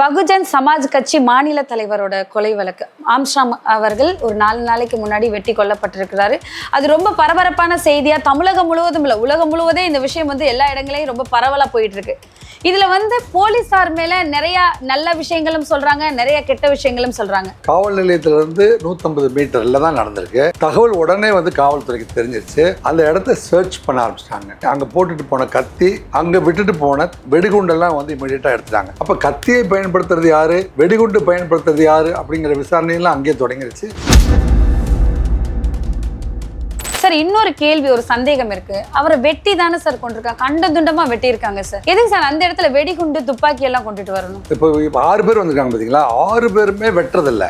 பகுஜன் சமாஜ் கட்சி மாநில தலைவரோட கொலை வழக்கு. ஆம்ஸ்டாம் அவர்கள் ஒரு நாலு நாளைக்கு முன்னாடி வெட்டி கொல்லப்பட்டிருக்கிறாரு. அது ரொம்ப பரபரப்பான செய்தியா? தமிழகம் முழுவதும் இல்லை. உலகம் முழுவதே இந்த விஷயம் வந்து எல்லா இடங்களையும் ரொம்ப பரவலாக போயிட்டு இருக்கு இதுல வந்து போலீசார் மேல நிறைய நல்ல விஷயங்களும் சொல்றாங்க நிறைய கெட்ட விஷயங்களும் சொல்றாங்க. காவல் நிலையத்திலிருந்து நூற்றம்பது மீட்டர்ல தான் நடந்திருக்கு. தகவல் உடனே வந்து காவல்துறைக்கு தெரிஞ்சிருச்சு. அந்த இடத்த சர்ச் பண்ண ஆரம்பிச்சிட்டாங்க. அங்க போட்டுட்டு போன கத்தி அங்க விட்டுட்டு போன வெடிகுண்டெல்லாம் வந்து இமீடியட்டா எடுத்துட்டாங்க. அப்ப கத்தியை பயன்படுத்துறது யாரு? வெடிகுண்டு பயன்படுத்துறது யாரு? அப்படிங்கிற விசாரணையெல்லாம் அங்கேயே தொடங்கிருச்சு. சார் இன்னொரு கேள்வி ஒரு சந்தேகம் இருக்கு. அவரை வெட்டி தானே சார் கொண்டிருக்காங்க கண்ட துண்டமா வெட்டி இருக்காங்க சார். எதுக்கு சார் அந்த இடத்துல வெடிகுண்டு துப்பாக்கி எல்லாம் கொண்டுட்டு வரணும்? இப்போ இப்போ ஆறு பேர் வந்திருக்காங்க பார்த்தீங்களா ஆறு பேருமே வெட்டுறதில்ல.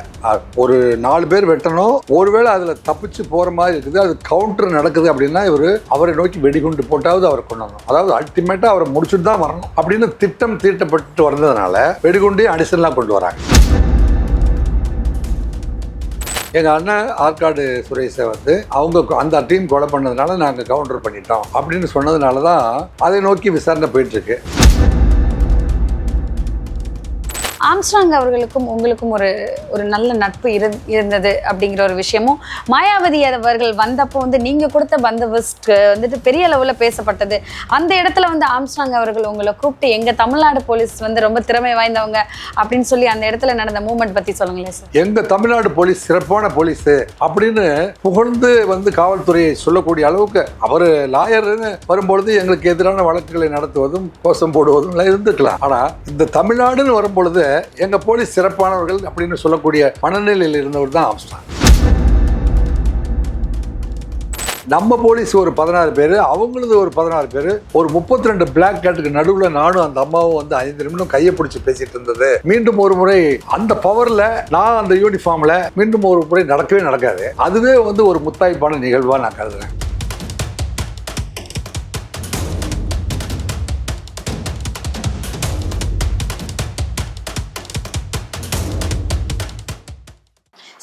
ஒரு நாலு பேர் வெட்டணும். ஒருவேளை அதில் தப்பிச்சு போகிற மாதிரி இருக்குது. அது கவுண்டர் நடக்குது அப்படின்னா இவர் அவரை நோக்கி வெடிகுண்டு போட்டாவது அவரை கொண்டு அதாவது அல்டிமேட்டாக அவரை முடிச்சுட்டு தான் வரணும். அப்படின்னு திட்டம் தீட்டப்பட்டு வந்ததுனால வெடிகுண்டையும் அடிஷனலாக கொண்டு வராங்க. எங்கள் அண்ணன் ஆற்காடு சுரேஷை வந்து அவங்க கொ- அந்த டீம் கொலை பண்ணதுனால நாங்கள் கவுண்டர் பண்ணிட்டோம் அப்படின்னு சொன்னதுனால தான் அதை நோக்கி விசாரணை போயிட்டுருக்கு. ஆம்ஸ்ட்ராங் அவர்களுக்கும் உங்களுக்கும் ஒரு ஒரு நல்ல நட்பு இரு இருந்தது அப்படிங்கிற ஒரு விஷயமும் மாயாவதி அவர்கள் வந்தப்போ வந்து நீங்கள் கொடுத்த பந்தோபஸ்ட் வந்துட்டு பெரிய அளவில் பேசப்பட்டது. அந்த இடத்துல வந்து ஆம்ஸ்ட்ராங் அவர்கள் உங்களை கூப்பிட்டு எங்கள் தமிழ்நாடு போலீஸ் வந்து ரொம்ப திறமை வாய்ந்தவங்க அப்படின்னு சொல்லி அந்த இடத்துல நடந்த மூமெண்ட் பற்றி சொல்லுங்களேன் சார். எங்கள் தமிழ்நாடு போலீஸ் சிறப்பான போலீஸ் அப்படின்னு புகழ்ந்து வந்து காவல்துறையை சொல்லக்கூடிய அளவுக்கு அவர் லாயர்னு வரும்பொழுது எங்களுக்கு எதிரான வழக்குகளை நடத்துவதும் கோஷம் போடுவதும் இருந்துக்கலாம் ஆனால் இந்த தமிழ்நாடுன்னு வரும்பொழுது எங்க போலீஸ் சிறப்பானவர்கள் அப்படின்னு சொல்லக்கூடிய மனநிலையில் இருந்தவர் தான் ஆம்ஸ்டாங் நம்ம போலீஸ் ஒரு பதினாறு பேர் அவங்களது ஒரு பதினாறு பேர் ஒரு முப்பத்தி ரெண்டு பிளாக் கேட்டுக்கு நடுவில் நானும் அந்த அம்மாவும் வந்து ஐந்து நிமிடம் கையை பிடிச்சி பேசிட்டு இருந்தது. மீண்டும் ஒரு முறை அந்த பவர்ல நான் அந்த யூனிஃபார்ம்ல மீண்டும் ஒரு முறை நடக்கவே நடக்காது. அதுவே வந்து ஒரு முத்தாய்ப்பான நிகழ்வாக நான் கருதுறேன்.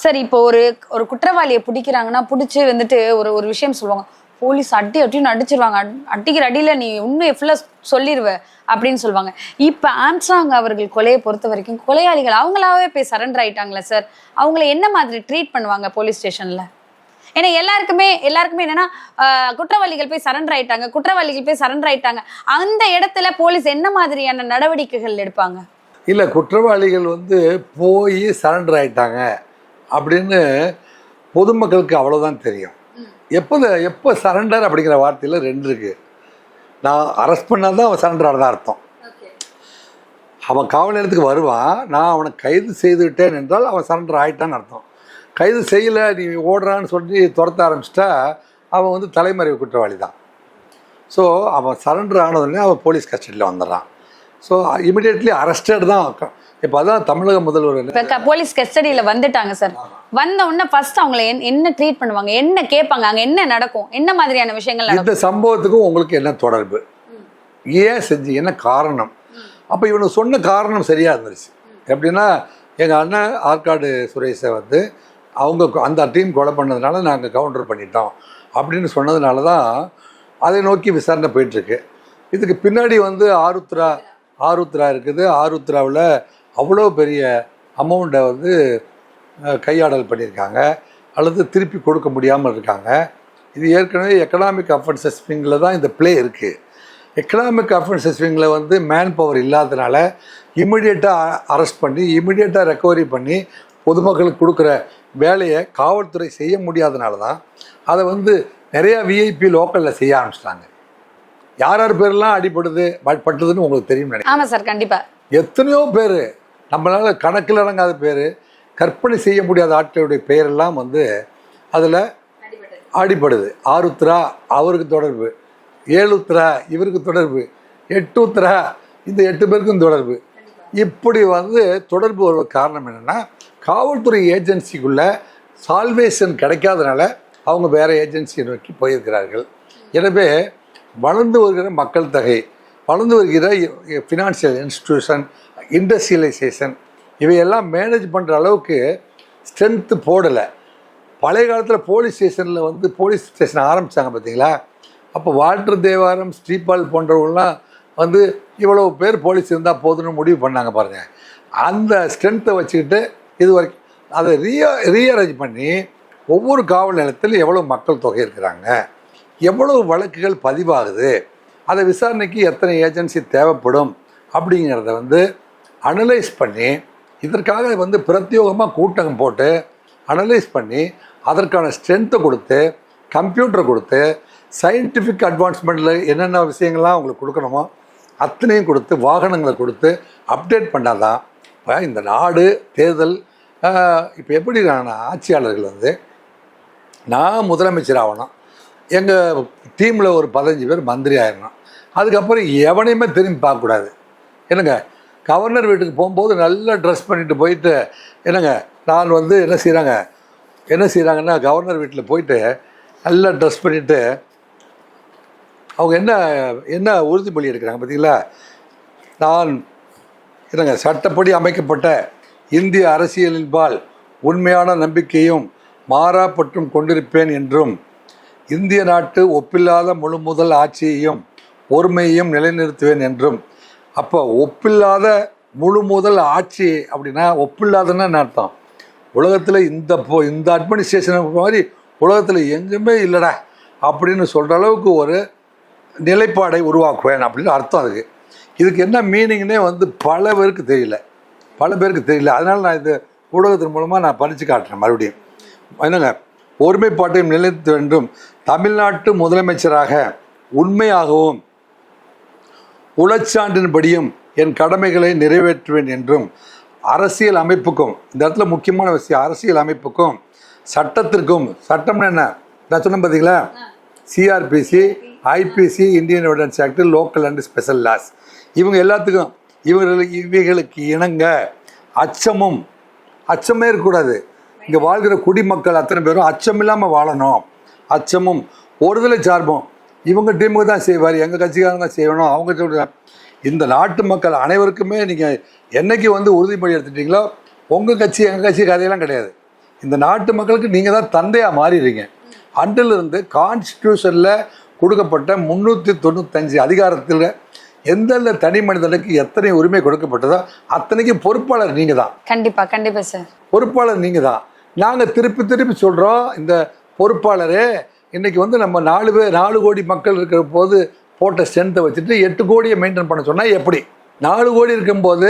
சார் இப்போ ஒரு ஒரு குற்றவாளியை பிடிக்கிறாங்கன்னா பிடிச்சி வந்துட்டு ஒரு ஒரு விஷயம் சொல்லுவாங்க. போலீஸ் அடி அட்டியும் அடிச்சிருவாங்க. அட்- அடிக்கிற அடியில நீ உண்மையை ஃபுல்லாக சொல்லிடுவ அப்படின்னு சொல்லுவாங்க. இப்போ ஆம்சாங் அவர்கள் கொலையை பொறுத்த வரைக்கும் கொலையாளிகள் அவங்களாவே போய் சரண்டர் ஆயிட்டாங்களே சார் அவங்கள என்ன மாதிரி ட்ரீட் பண்ணுவாங்க போலீஸ் ஸ்டேஷன்ல ஏன்னா எல்லாருக்குமே எல்லாருக்குமே என்னன்னா குற்றவாளிகள் போய் சரண்டர் ஆயிட்டாங்க. குற்றவாளிகள் போய் சரண்டர் ஆயிட்டாங்க. அந்த இடத்துல போலீஸ் என்ன மாதிரியான நடவடிக்கைகள் எடுப்பாங்க? இல்ல குற்றவாளிகள் வந்து போய் சரண்டர் ஆயிட்டாங்க. அப்படின்னு பொதுமக்களுக்கு அவ்வளவுதான் தெரியும். எப்போ எப்போ சரண்டர் அப்படிங்கிற வார்த்தையில ரெண்டு இருக்கு. நான் அரெஸ்ட் பண்ணால் தான் அவன் சரண்டர் ஆனதா அர்த்தம். அவன் காவல் நிலையத்துக்கு வருவான் நான் அவனை கைது செய்து விட்டேன் என்றால் அவன் சரண்டர் ஆயிட்டான்னு அர்த்தம். கைது செய்யலை நீ ஓடுறான்னு சொல்லி துரத்த ஆரம்பிச்சிட்டா அவன் வந்து தலைமறைவு குற்றவாளி தான் ஸோ அவன் சரண்டர் ஆனதுடனே அவன் போலீஸ் கஸ்டடியில் வந்துடுறான். ஸோ இமிடியேட்லி அரெஸ்டட் தான் இப்போ அதான் தமிழக முதல்வர் போலீஸ் கஸ்டடியில வந்துட்டாங்க சார் வந்த உடனே ஃபர்ஸ்ட் அவங்கள என்- என்ன ட்ரீட் பண்ணுவாங்க என்ன கேட்பாங்க அங்க என்ன நடக்கும் என்ன மாதிரியான விஷயங்கள் இந்த சம்பவத்துக்கும் உங்களுக்கு என்ன தொடர்பு? ஏன் செஞ்சு என்ன காரணம்? அப்போ இவனுக்கு சொன்ன காரணம் சரியா இருந்துருச்சு. எப்படின்னா எங்கள் அண்ணன் ஆற்காடு சுரேஷை வந்து அவங்க அந்த டீம் கொலை பண்ணதுனால நாங்கள் கவுண்டர் பண்ணிட்டோம் அப்படின்னு சொன்னதுனால தான் அதை நோக்கி விசாரணை போயிட்டுருக்கு. இதுக்கு பின்னாடி வந்து ஆருத்ரா ஆருத்ரா இருக்குது. ஆருத்ராவில் அவ்வளோ பெரிய அமௌண்ட்டை வந்து கையாடல் பண்ணியிருக்காங்க. அல்லது திருப்பி கொடுக்க முடியாமல் இருக்காங்க. இது ஏற்கனவே எக்கனாமிக் அஃபென்சஸ் விங்கில் தான் இந்த ப்ளே இருக்குது எக்கனாமிக் அஃபென்சஸ் விங்கில் வந்து மேன் பவர் இல்லாதனால இமிடியேட்டாக அரெஸ்ட் பண்ணி இமிடியேட்டாக ரெக்கவரி பண்ணி பொதுமக்களுக்கு கொடுக்குற வேலையை காவல்துறை செய்ய முடியாதனால தான் அதை வந்து நிறையா விஐபி லோக்கலில் செய்ய ஆரம்பிச்சிட்டாங்க. யார் யார் பேர்லாம் அடிபடுது பட் பட்டுதுன்னு உங்களுக்கு தெரியும் நினைக்கிறேன். ஆமா சார் கண்டிப்பா. எத்தனையோ பேர் நம்மளால கணக்கில் அடங்காத பேர் கற்பனை செய்ய முடியாத ஆட்களுடைய பெயரெல்லாம் வந்து அதில் அடிபடுது. ஆருத்ரா அவருக்கு தொடர்பு. ஏழுத்ரா இவருக்கு தொடர்பு. எட்டுத்ரா இந்த எட்டு பேருக்கும் தொடர்பு. இப்படி வந்து தொடர்பு வருவ காரணம் என்னென்னா காவல்துறை ஏஜென்சிக்குள்ள சால்வேஷன் கிடைக்காதனால அவங்க வேற ஏஜென்சியை நோக்கி போயிருக்கிறார்கள். எனவே வளர்ந்து வருகிற மக்கள் தொகை வளர்ந்து வருகிற ஃபினான்ஷியல் இன்ஸ்டிடியூஷன் இண்டஸ்ட்ரியலைசேஷன் இவையெல்லாம் மேனேஜ் பண்ணுற அளவுக்கு ஸ்ட்ரென்த்து போடலை. பழைய காலத்தில் போலீஸ் ஸ்டேஷனில் வந்து போலீஸ் ஸ்டேஷன் ஆரம்பித்தாங்க பார்த்தீங்களா அப்போ வால்டர் தேவாரம் ஸ்ரீபால் போன்றவங்களாம் வந்து இவ்வளவு பேர் போலீஸ் இருந்தால் போதும்னு முடிவு பண்ணாங்க பாருங்கள் அந்த ஸ்ட்ரென்த்தை வச்சுக்கிட்டு இது வரைக்கும் அதை ரீ ரீஅரேஞ்ச் பண்ணி ஒவ்வொரு காவல் நிலையத்தில் எவ்வளோ மக்கள் தொகை இருக்கிறாங்க? எவ்வளவு வழக்குகள் பதிவாகுது? அதை விசாரணைக்கு எத்தனை ஏஜென்சி தேவைப்படும்? அப்படிங்கிறத வந்து அனலைஸ் பண்ணி இதற்காக வந்து பிரத்யோகமாக கூட்டம் போட்டு அனலைஸ் பண்ணி அதற்கான ஸ்ட்ரென்த்தை கொடுத்து கம்ப்யூட்டர் கொடுத்து சயின்டிஃபிக் அட்வான்ஸ்மெண்ட்டில் என்னென்ன விஷயங்கள்லாம் அவங்களுக்கு கொடுக்கணுமோ அத்தனையும் கொடுத்து வாகனங்களை கொடுத்து அப்டேட் பண்ணால் தான் இந்த நாடு தேர்தல் இப்போ எப்படி நான் ஆட்சியாளர்கள் வந்து நான் முதலமைச்சர் ஆகணும். எங்கள் டீமில் ஒரு பதினஞ்சு பேர் மந்திரி ஆயிடணும் அதுக்கப்புறம் எவனையுமே திரும்பி பார்க்கக்கூடாது. என்னங்க? கவர்னர் வீட்டுக்கு போகும்போது நல்லா ட்ரெஸ் பண்ணிட்டு போயிட்டு என்னங்க? நான் வந்து என்ன செய்கிறாங்க என்ன செய்கிறாங்கன்னா கவர்னர் வீட்டில் போயிட்டு நல்லா ட்ரெஸ் பண்ணிவிட்டு அவங்க என்ன என்ன உறுதிமொழி எடுக்கிறாங்க பார்த்தீங்களா நான் என்னங்க? சட்டப்படி அமைக்கப்பட்ட இந்திய அரசியலின்பால் உண்மையான நம்பிக்கையும் மாறாப்பட்டும் கொண்டிருப்பேன் என்றும் இந்திய நாட்டு ஒப்பில்லாத முழு முதல் ஆட்சியையும் ஒருமையையும் நிலைநிறுத்துவேன் என்றும் அப்போ ஒப்பில்லாத முழு முதல் ஆட்சி அப்படின்னா ஒப்பில்லாதன்னு அர்த்தம்? உலகத்தில் இந்த போ இந்த அட்மினிஸ்ட்ரேஷன் மாதிரி உலகத்தில் எங்குமே இல்லைடா அப்படின்னு சொல்கிற அளவுக்கு ஒரு நிலைப்பாடை உருவாக்குவேன் அப்படின்னு அர்த்தம் அதுக்கு. இதுக்கு என்ன மீனிங்னே வந்து பல பேருக்கு தெரியல. பல பேருக்கு தெரியல. அதனால் நான் இது ஊடகத்தின் மூலமாக நான் படித்து காட்டுறேன் மறுபடியும். என்னங்க? ஒருமைப்பாட்டையும் நிலைத்து வேண்டும். தமிழ்நாட்டு முதலமைச்சராக உண்மையாகவும் உளச்சான்றின்படியும் என் கடமைகளை நிறைவேற்றுவேன் என்றும் அரசியல் அமைப்புக்கும் இந்த இடத்துல முக்கியமான விஷயம் அரசியல் அமைப்புக்கும் சட்டத்திற்கும் சட்டம்னு என்ன? நான் பார்த்தீங்களா CrPC IPC Indian evidence act local and special laws இவங்க எல்லாத்துக்கும் இவர்களுக்கு இவைகளுக்கு இணங்க அச்சமும் அச்சமே இருக்கக்கூடாது. இங்கே வாழ்கிற குடிமக்கள் அத்தனை பேரும் அச்சம் இல்லாமல் வாழணும். அச்சமும் ஒருதலை சார்பும். இவங்க டீமுக்கு தான் செய்வார் எங்கள் கட்சிக்காரங்க செய்யணும் அவங்க சொல்ற. இந்த நாட்டு மக்கள் அனைவருக்குமே நீங்கள் என்னைக்கு வந்து உறுதிமொழி எடுத்துட்டீங்களோ உங்கள் கட்சி எங்கள் கட்சி கதையெல்லாம் கிடையாது. இந்த நாட்டு மக்களுக்கு நீங்கள் தான் தந்தையாக மாறிடுறீங்க. அன்றிலிருந்து கான்ஸ்டியூஷனில் கொடுக்கப்பட்ட முந்நூற்றி தொண்ணூத்தஞ்சு அதிகாரத்தில் எந்தெந்த தனி மனிதனுக்கு எத்தனை உரிமை கொடுக்கப்பட்டதோ அத்தனைக்கும் பொறுப்பாளர் நீங்கள் தான். கண்டிப்பா கண்டிப்பா சார் பொறுப்பாளர் நீங்கள் தான். நாங்கள் திருப்பி திருப்பி சொல்கிறோம் இந்த பொறுப்பாளரே இன்றைக்கி வந்து நம்ம நாலு பேர் நாலு கோடி மக்கள் இருக்கிற போது போட்ட ஸ்ட்ரென்த்தை வச்சுட்டு எட்டு கோடியை மெயின்டைன் பண்ண சொன்னால் எப்படி? நாலு கோடி இருக்கும்போது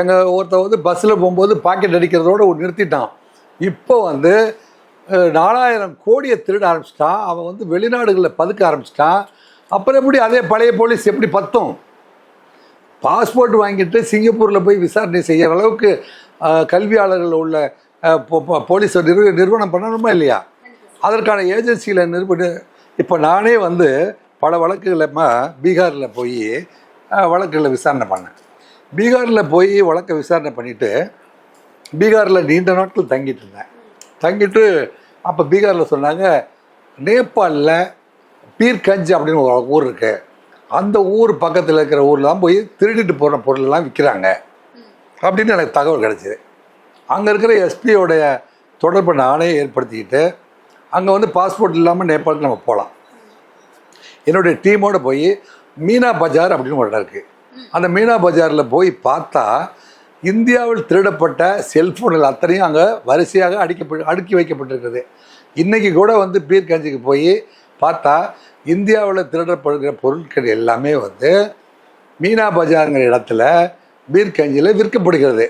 எங்கள் ஒருத்தர் வந்து பஸ்ஸில் போகும்போது பாக்கெட் அடிக்கிறதோட ஒரு நிறுத்திட்டான். இப்போ வந்து நாலாயிரம் கோடியை திருட ஆரம்பிச்சிட்டான் அவன் வந்து வெளிநாடுகளில் பதுக்க ஆரம்பிச்சிட்டான் அப்புறம் எப்படி அதே பழைய போலீஸ் எப்படி பத்தும்? பாஸ்போர்ட் வாங்கிட்டு சிங்கப்பூரில் போய் விசாரணை செய்கிற அளவுக்கு கல்வியாளர்கள் உள்ள போலீஸ் நிறுவ நிறுவனம் பண்ணணுமா இல்லையா? அதற்கான ஏஜென்சியில் நிறுவன இப்போ நானே வந்து பல வழக்குகளமாக பீகாரில் போய் வழக்குகளை விசாரணை பண்ணேன். பீகாரில் போய் வழக்கை விசாரணை பண்ணிவிட்டு பீகாரில் நீண்ட நாட்கள் தங்கிட்டு இருந்தேன். தங்கிட்டு அப்போ பீகாரில் சொன்னாங்க நேபாளில் பீர்கஞ்ச் அப்படின்னு ஒரு ஊர் இருக்குது அந்த ஊர் பக்கத்தில் இருக்கிற ஊர்லாம் போய் திருடிட்டு போகிற பொருளெல்லாம் விற்கிறாங்க அப்படின்னு எனக்கு தகவல் கிடச்சிது. அங்கே இருக்கிற எஸ்பியோடைய தொடர்பு நானே ஏற்படுத்திக்கிட்டு அங்கே வந்து பாஸ்போர்ட் இல்லாமல் நேபாளுக்கு நம்ம போகலாம் என்னுடைய டீமோட போய் மீனா பஜார் அப்படின்னு ஒரு இடம் இருக்குது அந்த மீனா பஜாரில் போய் பார்த்தா இந்தியாவில் திருடப்பட்ட செல்ஃபோன்கள் அத்தனையும் அங்கே வரிசையாக அடிக்கப்பட்டு அடுக்கி வைக்கப்பட்டிருக்குது. இன்றைக்கி கூட வந்து பீர்கஞ்சிக்கு போய் பார்த்தா இந்தியாவில் திருடப்படுகிற பொருட்கள் எல்லாமே வந்து மீனா பஜாருங்கிற இடத்துல பீர்கஞ்சியில் விற்கப்படுகிறது.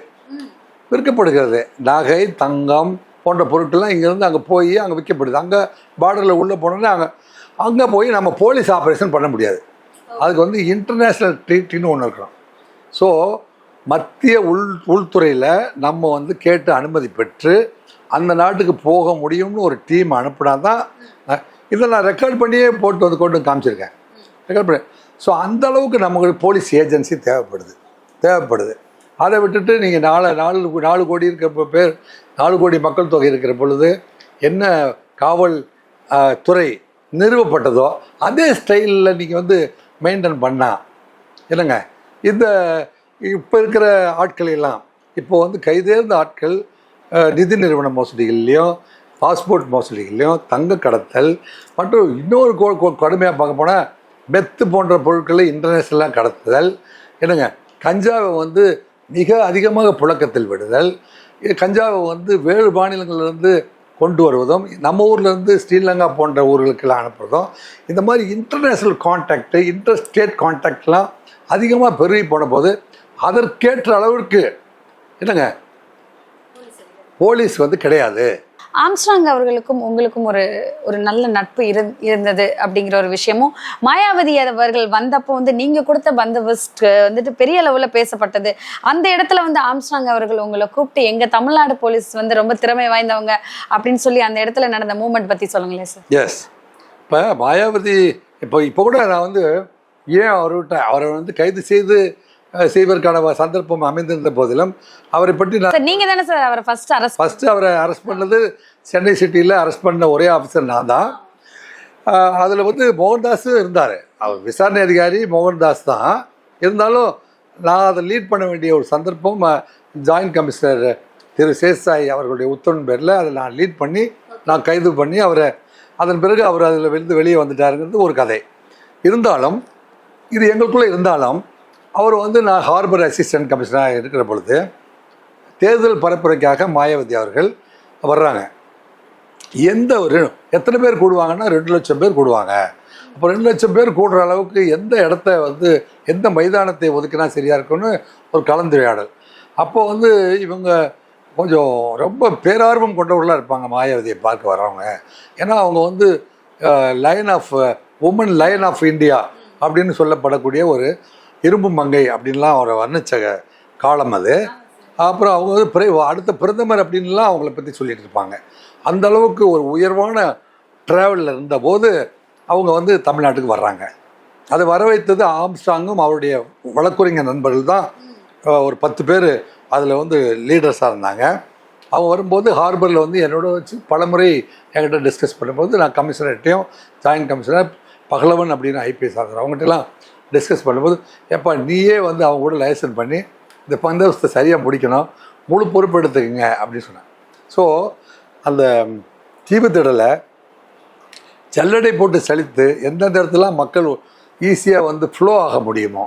விற்கப்படுகிறது. நகை தங்கம் போன்ற பொருட்கள்லாம் இங்கேருந்து அங்கே போய் அங்கே விற்கப்படுது. அங்கே பார்டரில் உள்ளே போனோன்னா அங்கே அங்கே போய் நம்ம போலீஸ் ஆப்ரேஷன் பண்ண முடியாது. அதுக்கு வந்து இன்டர்நேஷ்னல் ட்ரீட்டின்னு ஒன்று இருக்கிறோம். ஸோ மத்திய உள் உள்துறையில் நம்ம வந்து கேட்டு அனுமதி பெற்று அந்த நாட்டுக்கு போக முடியும்னு ஒரு டீம் அனுப்புனா தான் இதை நான் ரெக்கார்ட் பண்ணியே போட்டு வந்து கொண்டு வந்து காமிச்சிருக்கேன். ரெக்கார்ட் பண்ணி ஸோ அந்த அளவுக்கு நமக்கு போலீஸ் ஏஜென்சி தேவைப்படுது. தேவைப்படுது. அதை விட்டுட்டு நீங்கள் நாலு நாலு நாலு கோடி இருக்கிற பேர் நாலு கோடி மக்கள் தொகை இருக்கிற பொழுது என்ன காவல் துறை நிறுவப்பட்டதோ அதே ஸ்டைலில் நீங்கள் வந்து மெயின்டைன் பண்ணால் இல்லைங்க இந்த இப்போ இருக்கிற ஆட்கள் எல்லாம் இப்போ வந்து கைதேர்ந்த ஆட்கள் நிதி நிறுவன மோசடிகள்லையும் பாஸ்போர்ட் மோசடிகள்லையும் தங்க கடத்தல் மற்றும் இன்னொரு கோ- கோ- கடுமையாக பார்க்க போனால் மெத்து போன்ற பொருட்களை இன்டர்நேஷ்னலாக கடத்துதல். என்னங்க? கஞ்சாவை வந்து மிக அதிகமாக புழக்கத்தில் விடுதல். இது கஞ்சாவை வந்து வேறு மாநிலங்கள்லேருந்து கொண்டு வருவதும் நம்ம ஊர்லேருந்து ஸ்ரீலங்கா போன்ற ஊர்களுக்கெல்லாம் அனுப்புறதும் இந்த மாதிரி இன்டர்நேஷ்னல் கான்டாக்டு இன்டர் ஸ்டேட் கான்டாக்ட்லாம் அதிகமாக பெருகி போன போது அதற்கேற்ற அளவிற்கு என்னங்க? போலீஸ் வந்து கிடையாது. ஆம்ஸ்ட்ராங் அவர்களுக்கும் உங்களுக்கும் ஒரு ஒரு நல்ல நட்பு இரு இருந்தது அப்படிங்கிற ஒரு விஷயமும் மாயாவதி அவர்கள் வந்தப்போ வந்து நீங்க கொடுத்த பந்தோபஸ்ட் வந்துட்டு பெரிய அளவுல பேசப்பட்டது. அந்த இடத்துல வந்து ஆம்ஸ்ட்ராங் அவர்கள் உங்களை கூப்பிட்டு எங்க தமிழ்நாடு போலீஸ் வந்து ரொம்ப திறமை வாய்ந்தவங்க அப்படின்னு சொல்லி அந்த இடத்துல நடந்த மூமெண்ட் பத்தி சொல்லுங்களேன் சார். எஸ் இப்போ மாயாவதி இப்போ இப்போ கூட நான் வந்து ஏன் அவர்கிட்ட அவரை வந்து கைது செய்து செய்வதற்கான சந்தர்ப்பம் அமைந்திருந்த போதிலும் அவரை பற்றி நான் நீங்க தானே சார் அவரை ஃபர்ஸ்ட் அரெஸ்ட் ஃபஸ்ட்டு அவரை அரெஸ்ட் பண்ணது சென்னை சிட்டியில் அரெஸ்ட் பண்ண ஒரே ஆஃபீஸர் நான் தான். அதில் வந்து மோகன்தாஸ் இருந்தார். அவர் விசாரணை அதிகாரி மோகன்தாஸ் தான். இருந்தாலும் நான் அதை லீட் பண்ண வேண்டிய ஒரு சந்தர்ப்பம் ஜாயின்ட் கமிஷனர் திரு சேசாய் அவர்களுடைய உத்தரவின் பேரில் அதை நான் லீட் பண்ணி நான் கைது பண்ணி அவரை அதன் பிறகு அவர் அதில் வெளிந்து வெளியே வந்துட்டாருங்கிறது ஒரு கதை. இருந்தாலும் இது எங்களுக்குள்ளே இருந்தாலும் அவர் வந்து நான் ஹார்பர் அசிஸ்டன்ட் கமிஷனராக இருக்கிற பொழுது தேர்தல் பரப்புரைக்காக மாயாவதி அவர்கள் வர்றாங்க. எந்த ஒரு எத்தனை பேர் கூடுவாங்கன்னா ரெண்டு லட்சம் பேர் கூடுவாங்க. அப்போ ரெண்டு லட்சம் பேர் கூடுற அளவுக்கு எந்த இடத்த வந்து எந்த மைதானத்தை ஒதுக்கினா சரியாக இருக்கும்னு ஒரு கலந்துரையாடல். அப்போது வந்து இவங்க கொஞ்சம் ரொம்ப பேரார்வம் கொண்டவர்களாக இருப்பாங்க மாயாவதியை பார்க்க வர்றவங்க ஏன்னா அவங்க வந்து line of woman line of India அப்படின்னு சொல்லப்படக்கூடிய ஒரு இரும்பு மங்கை அப்படின்லாம் அவரை வர்ணித்த காலம் அது. அப்புறம் அவங்க வந்து பிற அடுத்த பிரதமர் அப்படின்லாம் அவங்கள பற்றி சொல்லிட்டு இருப்பாங்க. அந்த அளவுக்கு ஒரு உயர்வான ட்ராவலில் இருந்தபோது அவங்க வந்து தமிழ்நாட்டுக்கு வர்றாங்க. அதை வர வைத்தது ஆம்ஸ்டாங்கும் அவருடைய வழக்குரைஞர் நண்பர்கள் தான். ஒரு பத்து பேர் அதில் வந்து லீடர்ஸாக இருந்தாங்க. அவங்க வரும்போது ஹார்பரில் வந்து என்னோட வச்சு பலமுறை என்கிட்ட டிஸ்கஸ் பண்ணும்போது நான் கமிஷனர்கிட்டையும் ஜாயின்ட் கமிஷனர் பகலவன் அப்படின்னு ஐபிஎஸ் ஆகிறார் அவங்ககிட்டலாம் டிஸ்கஸ் பண்ணும்போது ஏப்பா நீயே வந்து அவங்க கூட லைசன் பண்ணி இந்த பந்தவசத்தை சரியாக முடிக்கணும் முழு பொறுப்பு எடுத்துக்கங்க அப்படின்னு சொன்னேன் ஸோ அந்த தீபத்திடலை ஜல்லடை போட்டு செழித்து எந்தெந்த இடத்துலாம் மக்கள் ஈஸியாக வந்து ஃப்ளோ ஆக முடியுமோ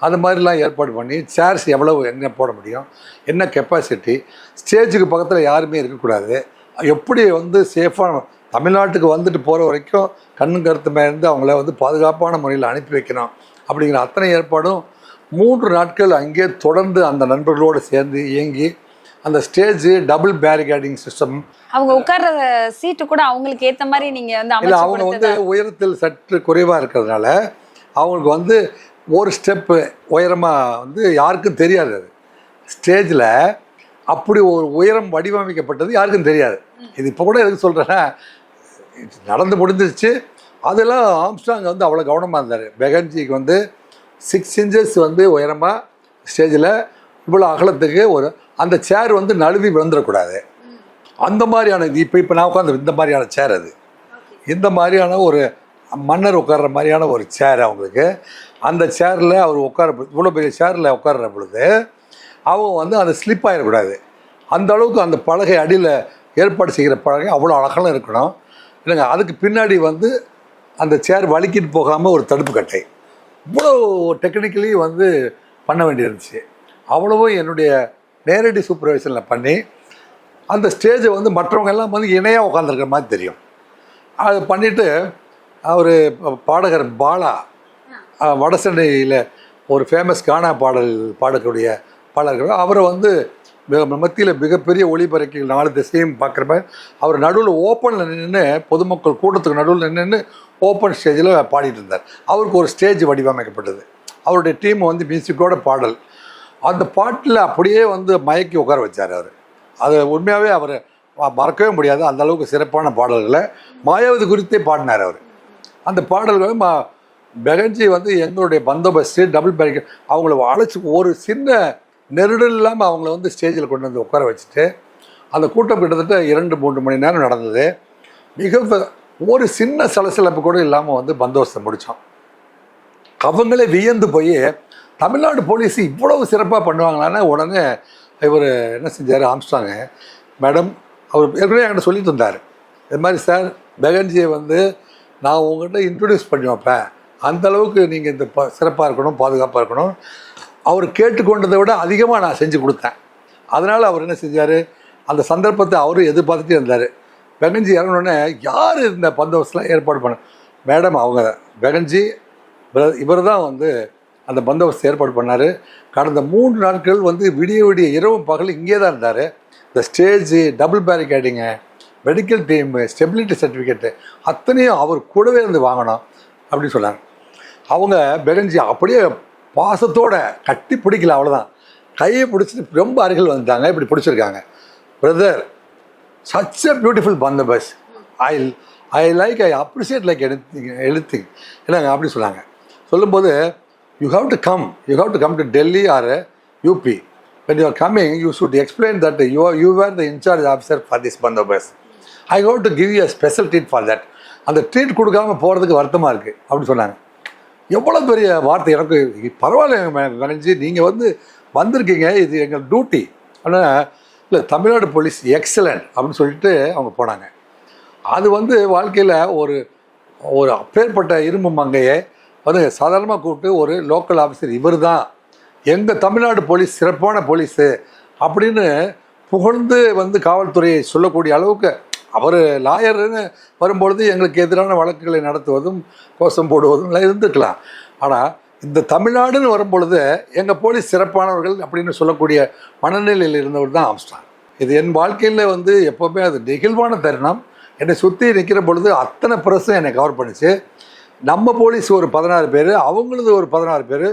அது மாதிரிலாம் ஏற்பாடு பண்ணி சேர்ஸ் எவ்வளவு என்ன போட முடியும் என்ன கெப்பாசிட்டி ஸ்டேஜுக்கு பக்கத்தில் யாருமே இருக்கக்கூடாது. எப்படி வந்து சேஃபாக தமிழ்நாட்டுக்கு வந்துட்டு போகிற வரைக்கும் கண்ணும் கருத்துமே இருந்து அவங்கள வந்து பாதுகாப்பான முறையில் அனுப்பி வைக்கணும் அப்படிங்கிற அத்தனை ஏற்பாடும் மூன்று நாட்கள் அங்கே தொடர்ந்து அந்த நண்பர்களோடு சேர்ந்து இயங்கி அந்த ஸ்டேஜ் டபுள் பேரிகேடிங் சிஸ்டம். அவங்க உட்கார்ற சீட்டு கூட அவங்களுக்கு ஏத்த மாதிரி நீங்க வந்து இல்லை அவங்க வந்து உயரத்தில் சற்று குறைவாக இருக்கிறதுனால அவங்களுக்கு வந்து ஒரு ஸ்டெப்பு உயரமாக வந்து யாருக்கும் தெரியாது அது. ஸ்டேஜில் அப்படி ஒரு உயரம் வடிவமைக்கப்பட்டது யாருக்கும் தெரியாது. இது இப்போ கூட எதுக்கு சொல்கிறேன்னா நடந்து முடிஞ்சிருச்சு. அதெல்லாம் ஆம்ஸ்டாங் வந்து அவ்வளோ கவனமாக இருந்தார். பெகன்ஜிக்கு வந்து சிக்ஸ் இன்ச்சஸ் வந்து உயரமாக ஸ்டேஜில் இவ்வளோ அகலத்துக்கு ஒரு அந்த சேர் வந்து நழுவி விழுந்துடக்கூடாது. அந்த மாதிரியான இது இப்போ இப்போ நான் உட்காந்து இந்த மாதிரியான சேர் அது. இந்த மாதிரியான ஒரு மன்னர் உட்கார்ற மாதிரியான ஒரு சேர் அவங்களுக்கு. அந்த சேரில் அவர் உட்கார இவ்வளோ பெரிய சேரில் உட்கார்ற பொழுது அவங்க வந்து அந்த ஸ்லிப் ஆகிடக்கூடாது அந்த அளவுக்கு அந்த பலகை அடியில் ஏற்பாடு செய்கிற பலகை அவ்வளோ அழகெல்லாம் இருக்கணும். இல்லைங்க அதுக்கு பின்னாடி வந்து அந்த சேர் வலிக்கிட்டு போகாமல் ஒரு தடுப்பு கட்டை. இவ்வளோ டெக்னிக்கலி வந்து பண்ண வேண்டியிருந்துச்சு. அவ்வளவும் என்னுடைய நேரடி சூப்பர்வைசனில் பண்ணி அந்த ஸ்டேஜை வந்து மற்றவங்க எல்லாம் வந்து இணையாக உட்காந்துருக்கிற மாதிரி தெரியும். அது பண்ணிவிட்டு அவர் பாடகர் பாலா அஹ், வடசென்னையில் ஒரு ஃபேமஸ் கானா பாடல் பாடக்கூடிய பாடகர். அவரை வந்து மத்தியில் மிகப்பெரிய ஒளிபரப்பில் நாலு திசையும் பார்க்குற மாதிரி அவர் நடுவில் ஓப்பனில் நின்று பொதுமக்கள் கூட்டத்துக்கு நடுவில் நின்று ஓப்பன் ஸ்டேஜில் பாடிட்டு இருந்தார். அவருக்கு ஒரு ஸ்டேஜ் வடிவமைக்கப்பட்டது. அவருடைய டீம் வந்து மியூசிக்கோட பாடல். அந்த பாட்டில் அப்படியே வந்து மயக்கி உட்கார வச்சார் அவர். அது உண்மையாகவே அவர் மறக்கவே முடியாது. அந்த அளவுக்கு சிறப்பான பாடல்களை மாயாவதி குறித்தே பாடினார் அவர். அந்த பாடல்களை மா பெகன்ஜி வந்து எங்களுடைய பந்தோபஸ்து டபுள் பேரிக் அவங்கள அழைச்சி ஒரு சின்ன நெருடல் இல்லாமல் அவங்கள வந்து ஸ்டேஜில் கொண்டு வந்து உட்கார வச்சுட்டு அந்த கூட்டம் கிட்டத்தட்ட இரண்டு மூன்று மணி நேரம் நடந்தது. மிக ஒரு சின்ன சலசலப்பு கூட இல்லாமல் வந்து பந்தோபஸ்தை முடித்தோம் அவங்களே வியந்து போய் தமிழ்நாடு போலீஸ் இவ்வளவு சிறப்பாக பண்ணுவாங்களான்னு உடனே இவர் என்ன செஞ்சார் ஆம்ஸ்டாங்க மேடம் அவர் ஏற்கனவே என்கிட்ட சொல்லி தந்தார் இது மாதிரி சார் பெகன்ஜியை வந்து நான் உங்கள்கிட்ட இன்ட்ரடியூஸ் பண்ணி வைப்பேன் அந்த அளவுக்கு நீங்கள் இந்த ப சிறப்பாக இருக்கணும் பாதுகாப்பாக இருக்கணும். அவர் கேட்டுக்கொண்டதை விட அதிகமாக நான் செஞ்சு கொடுத்தேன். அதனால் அவர் என்ன செஞ்சார் அந்த சந்தர்ப்பத்தை அவரும் எதிர்பார்த்துட்டே இருந்தார். பெகஞ்சி இறங்கினோடனே யார் இந்த பந்தோபஸ்லாம் ஏற்பாடு பண்ண மேடம் அவங்க பெகஞ்சி இவர் தான் வந்து அந்த பந்தோபஸ்து ஏற்பாடு பண்ணார். கடந்த மூன்று நாட்கள் வந்து விடிய விடிய இரவும் பகல் இங்கே தான் இருந்தார். இந்த stage double barricading medical team stability certificate அத்தனையும் அவர் கூடவே இருந்து வாங்கணும் அப்படின்னு சொன்னாங்க. அவங்க பெகஞ்சி அப்படியே பாசத்தோட கட்டி பிடிக்கல அவ்வளோதான் கையை பிடிச்சிட்டு ரொம்ப அருகில் வந்துட்டாங்க இப்படி பிடிச்சிருக்காங்க. Brother such a beautiful bandobast I I like I appreciate like எடுத்து எழுத்து என்னங்க அப்படி சொன்னாங்க. சொல்லும்போது you have to come you have to come to Delhi or UP when you are coming you should explain that you are you were the in charge officer for I bandobas i give to give you a special treat அந்த treat கொடுக்காம போகிறதுக்கு வருத்தமாக இருக்குது அப்படின்னு சொன்னாங்க. எவ்வளோ பெரிய வார்த்தை எனக்கு பரவாயில்ல மேனேஜி நீங்கள் வந்து வந்திருக்கீங்க. இது எங்கள் டியூட்டி ஆனால் இல்லை தமிழ்நாடு போலீஸ் எக்ஸலண்ட் அப்படின்னு சொல்லிட்டு அவங்க போனாங்க. அது வந்து வாழ்க்கையில் ஒரு ஒரு அப்பேற்பட்ட இரும்பு மங்கையை வந்து சாதாரணமாக கூப்பிட்டு ஒரு லோக்கல் ஆஃபீஸர் இவர் தான் எங்கள் தமிழ்நாடு போலீஸ் சிறப்பான போலீஸு அப்படின்னு புகழ்ந்து வந்து காவல்துறையை சொல்லக்கூடிய அளவுக்கு அவர் லாயர்னு வரும்பொழுது எங்களுக்கு எதிரான வழக்குகளை நடத்துவதும் கோஷம் போடுவதும் இருந்துக்கலாம் ஆனால் இந்த தமிழ்நாடுன்னு வரும்பொழுது எங்கள் போலீஸ் சிறப்பானவர்கள் அப்படின்னு சொல்லக்கூடிய மனநிலையில் இருந்தவர் தான் ஆம்ஸ்டாங். இது என் வாழ்க்கையில் வந்து எப்போவுமே அது நெகிழ்வான தருணம். என்னை சுற்றி நிற்கிற பொழுது அத்தனை பிரசும் என்னை கவர் பண்ணுச்சு. நம்ம போலீஸ் ஒரு பதினாறு பேர் அவங்களது ஒரு பதினாறு பேர்.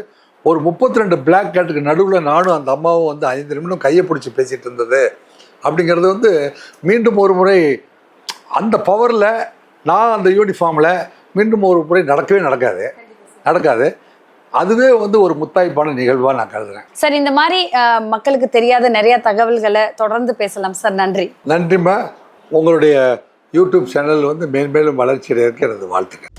ஒரு முப்பத்தி ரெண்டு பிளாக் கேட்டுக்கு நடுவில் நானும் அந்த அம்மாவும் வந்து ஐந்து நிமிடம் கையை பிடிச்சி பேசிகிட்டு இருந்தது. அப்படிங்கிறது வந்து மீண்டும் ஒரு முறை அந்த பவரில் நான் அந்த யூனிஃபார்மில் மீண்டும் ஒரு முறை நடக்கவே நடக்காது. நடக்காது. அதுவே வந்து ஒரு முத்தாய்ப்பான நிகழ்வாக நான் கருதுறேன். சார் இந்த மாதிரி மக்களுக்கு தெரியாத நிறைய தகவல்களை தொடர்ந்து பேசலாம். சார் நன்றி. நன்றிம்மா. உங்களுடைய யூடியூப் சேனல் வந்து மேன்மேலும் வளர்ச்சி இருக்கிறது வாழ்த்துக்கள்.